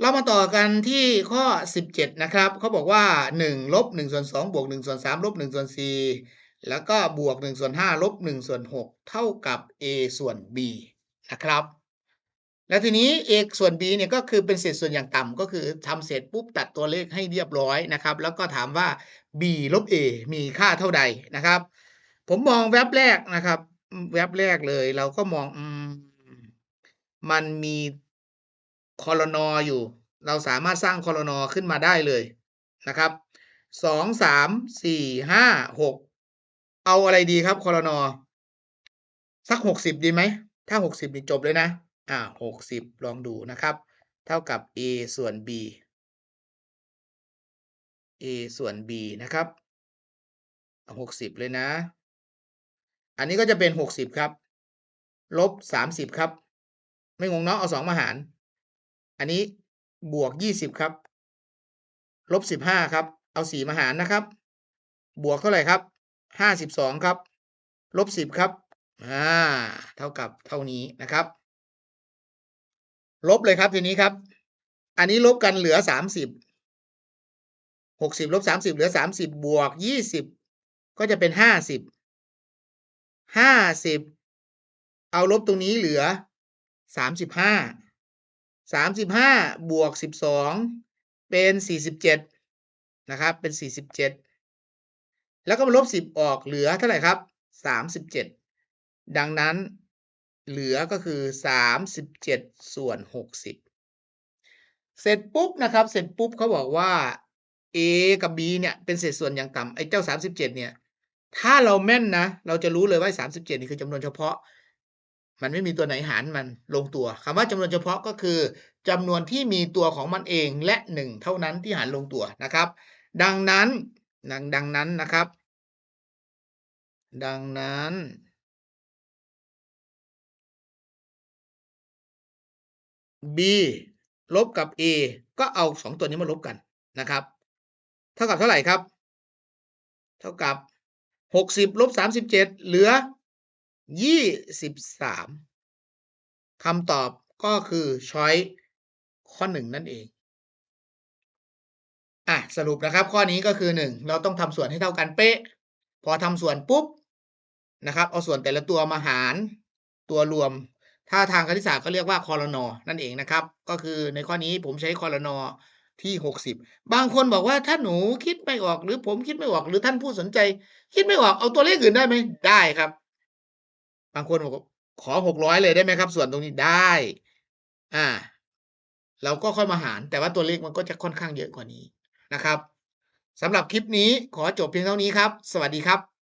เรามาต่อกันที่ข้อ 17 นะครับเขาบอกว่า 1 ลบ1ส่วน2บวก1ส่วน3ลบ1ส่วน4แล้วก็บวก1ส่วน5ลบ1ส่วน6เท่ากับ a ส่วน b นะครับ แล้วทีนี้ a ส่วน b เนี่ยก็คือเป็นเศษส่วนอย่างต่ำก็คือทำเสร็จปุ๊บตัดตัวเลขให้เรียบร้อยนะครับ แล้วก็ถามว่า b ลบ a มีค่าเท่าใดนะครับ ผมมองแว็บแรกนะครับ แว็บแรกเลยเราก็มองอมมันมี คอลนออยู่ เราสามารถสร้างคอลนอขึ้นมาได้เลยนะครับสองสามสี่ห้าหกเอาอะไรดีครับคอลนอสักหกสิบดีไหม ถ้าหกสิบนี่จบเลยนะอ่าหกสิบลองดูนะครับ เท่ากับ a ส่วน b a ส่วน b นะครับหกสิบเลยนะ อันนี้ก็จะเป็นหกสิบครับ ลบสามสิบครับ ไม่งงเนาะเอาสองมาหาร อันนี้บวกยี่สิบครับ ลบสิบห้าครับ เอาสี่มาหารนะครับ บวกเท่าไหร่ครับห้าสิบสองครับ ลบสิบครับ อ่า เท่ากับเท่านี้นะครับ ลบเลยครับทีนี้ครับ อันนี้ลบกันเหลือสามสิบหกสิบลบสามสิบเหลือสามสิบบวกยี่สิบก็จะเป็นห้าสิบห้าสิบเอาลบตรงนี้เหลือสามสิบห้า สามสิบห้าบวกสิบสองเป็นสี่สิบเจ็ดนะครับเป็นสี่สิบเจ็ดแล้วก็มาลบสิบออกเหลือเท่าไหร่ครับสามสิบเจ็ดดังนั้นเหลือก็คือสามสิบเจ็ดส่วนหกสิบเสร็จปุ๊บนะครับเสร็จปุ๊บเขาบอกว่า a กับ b เนี่ยเป็นเศษส่วนอย่างต่ำไอ้เจ้าสามสิบเจ็ดเนี่ย ถ้าเราแม่นนะ เราจะรู้เลยว่าสามสิบเจ็ดนี่คือจำนวนเฉพาะ มันไม่มีตัวไหนหารมันลงตัวคำว่าจำนวนเฉพาะก็คือจำนวนที่มีตัวของมันเองและหนึ่งเท่านั้นที่หารลงตัวนะครับ ดังนั้นดังดังนั้นนะครับ ดังนั้น b ลบกับ a ก็เอาสองตัวนี้มาลบกันนะครับ เท่ากับเท่าไหร่ครับ เท่ากับหกสิบลบสามสิบเจ็ดเหลือ ยี่สิบสามคำตอบก็คือช้อยข้อหนึ่งนั่นเอง อะ สรุปนะครับข้อนี้ก็คือหนึ่งเราต้องทำส่วนให้เท่ากันเป๊ะ พอทำส่วนปุ๊บนะครับ เอาส่วนแต่ละตัวมาหารตัวรวม ถ้าทางคณิตศาสตร์ก็เรียกว่าคอรนอนั่นเองนะครับ ก็คือในข้อนี้ผมใช้คอรนอที่หกสิบบางคนบอกว่าถ้าหนูคิดไม่ออกหรือผมคิดไม่ออกหรือท่านผู้สนใจ คิดไม่ออกเอาตัวเลขอื่นได้ไหมได้ครับ บางคนบอกขอหกร้อยเลยได้ไหมครับ ส่วนตรงนี้ได้ อ่า เราก็ค่อยมาหาร แต่ว่าตัวเลขมันก็จะค่อนข้างเยอะกว่านี้นะครับสำหรับคลิปนี้ขอจบเพียงเท่านี้ครับ สวัสดีครับ